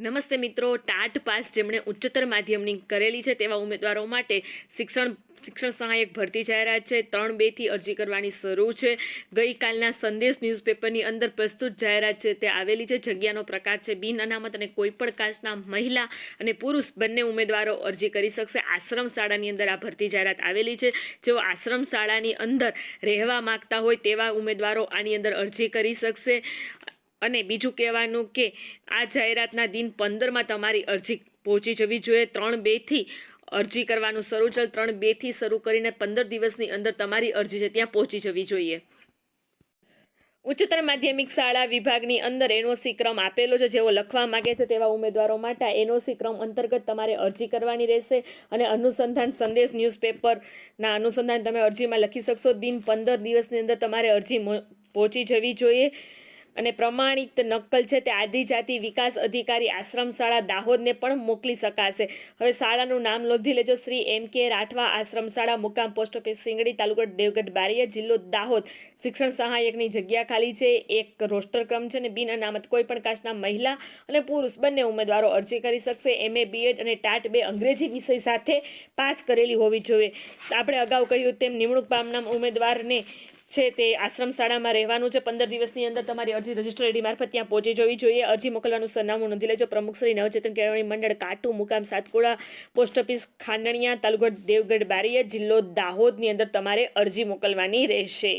નમસ્તે મિત્રો, TAT pass જેમણે ઉચ્ચતર માધ્યમની કરેલી છે તેવા ઉમેદવારો માટે શિક્ષણ શિક્ષણ સહાયક ભરતી જાહેરાત છે. ત્રણ બેથી અરજી કરવાની શરૂ છે. ગઈકાલના સંદેશ ન્યૂઝપેપરની અંદર પ્રસ્તુત જાહેરાત છે તે આવેલી છે. જગ્યાનો પ્રકાર છે. બિન અનામત અને કોઈપણ કાસ્ટના મહિલા અને પુરુષ બંને ઉમેદવારો અરજી કરી શકશે. આશ્રમ શાળાની અંદર આ ભરતી જાહેરાત આવેલી છે. જેઓ આશ્રમ શાળાની અંદર રહેવા માંગતા હોય તેવા ઉમેદવારો આની અંદર અરજી કરી શકશે. અને બીજું કહેવાનું કે આ જાહેરાતના દિન પંદરમાં તમારી અરજી પહોંચી જવી જોઈએ. ત્રણ બેથી અરજી કરવાનું શરૂ ચાલ ત્રણ બેથી શરૂ કરીને પંદર દિવસની અંદર તમારી અરજી છે ત્યાં પહોંચી જવી જોઈએ. ઉચ્ચતર માધ્યમિક શાળા વિભાગની અંદર એનઓસી ક્રમ આપેલો છે. જેઓ લખવા માંગે છે તેવા ઉમેદવારો માટે એનઓસી ક્રમ અંતર્ગત તમારે અરજી કરવાની રહેશે અને અનુસંધાન સંદેશ ન્યૂઝપેપરના અનુસંધાન તમે અરજીમાં લખી શકશો. દિન પંદર દિવસની અંદર તમારે અરજી પહોંચી જવી જોઈએ. અને પ્રમાણિત નકલ છે તે આદિજાતિ વિકાસ અધિકારી આશ્રમ શાળા દાહોદને પણ મોકલી શકાશે. હવે શાળાનું નામ નોંધી લેજો. શ્રી એમ કે રાઠવા આશ્રમ શાળા મુકામ પોસ્ટ ઓફિસ સિંગડી તાલુકા દેવગઢ બારીયા જિલ્લો દાહોદ. શિક્ષણ સહાયકની જગ્યા ખાલી છે. એક રોસ્ટર ક્રમ છે અને બિન અનામત કોઈ પણ કાસ્ટના મહિલા અને પુરુષ બંને ઉમેદવારો અરજી કરી શકશે. એમએ બીએડ અને ટાટ બે અંગ્રેજી વિષય સાથે પાસ કરેલી હોવી જોઈએ. આપણે અગાઉ કહ્યું તેમ નિમણૂક પામનાર ઉમેદવારને છે તે આશ્રમ શાળામાં રહેવાનું છે. પંદર દિવસની અંદર તમારી અરજી રજિસ્ટર આઈડી મારફત ત્યાં પહોંચી જવી જોઈએ. અરજી મોકલવાનું સરનામું નોંધી લેજો. પ્રમુખ શ્રી નવચેતન કેળવણી મંડળ, કાટુ, મુકામ સાતકોડા પોસ્ટ ઓફિસ, ખાંડણિયા તાલુગઢ દેવગઢ બારીયા, જિલ્લો દાહોદની અંદર તમારે અરજી મોકલવાની રહેશે.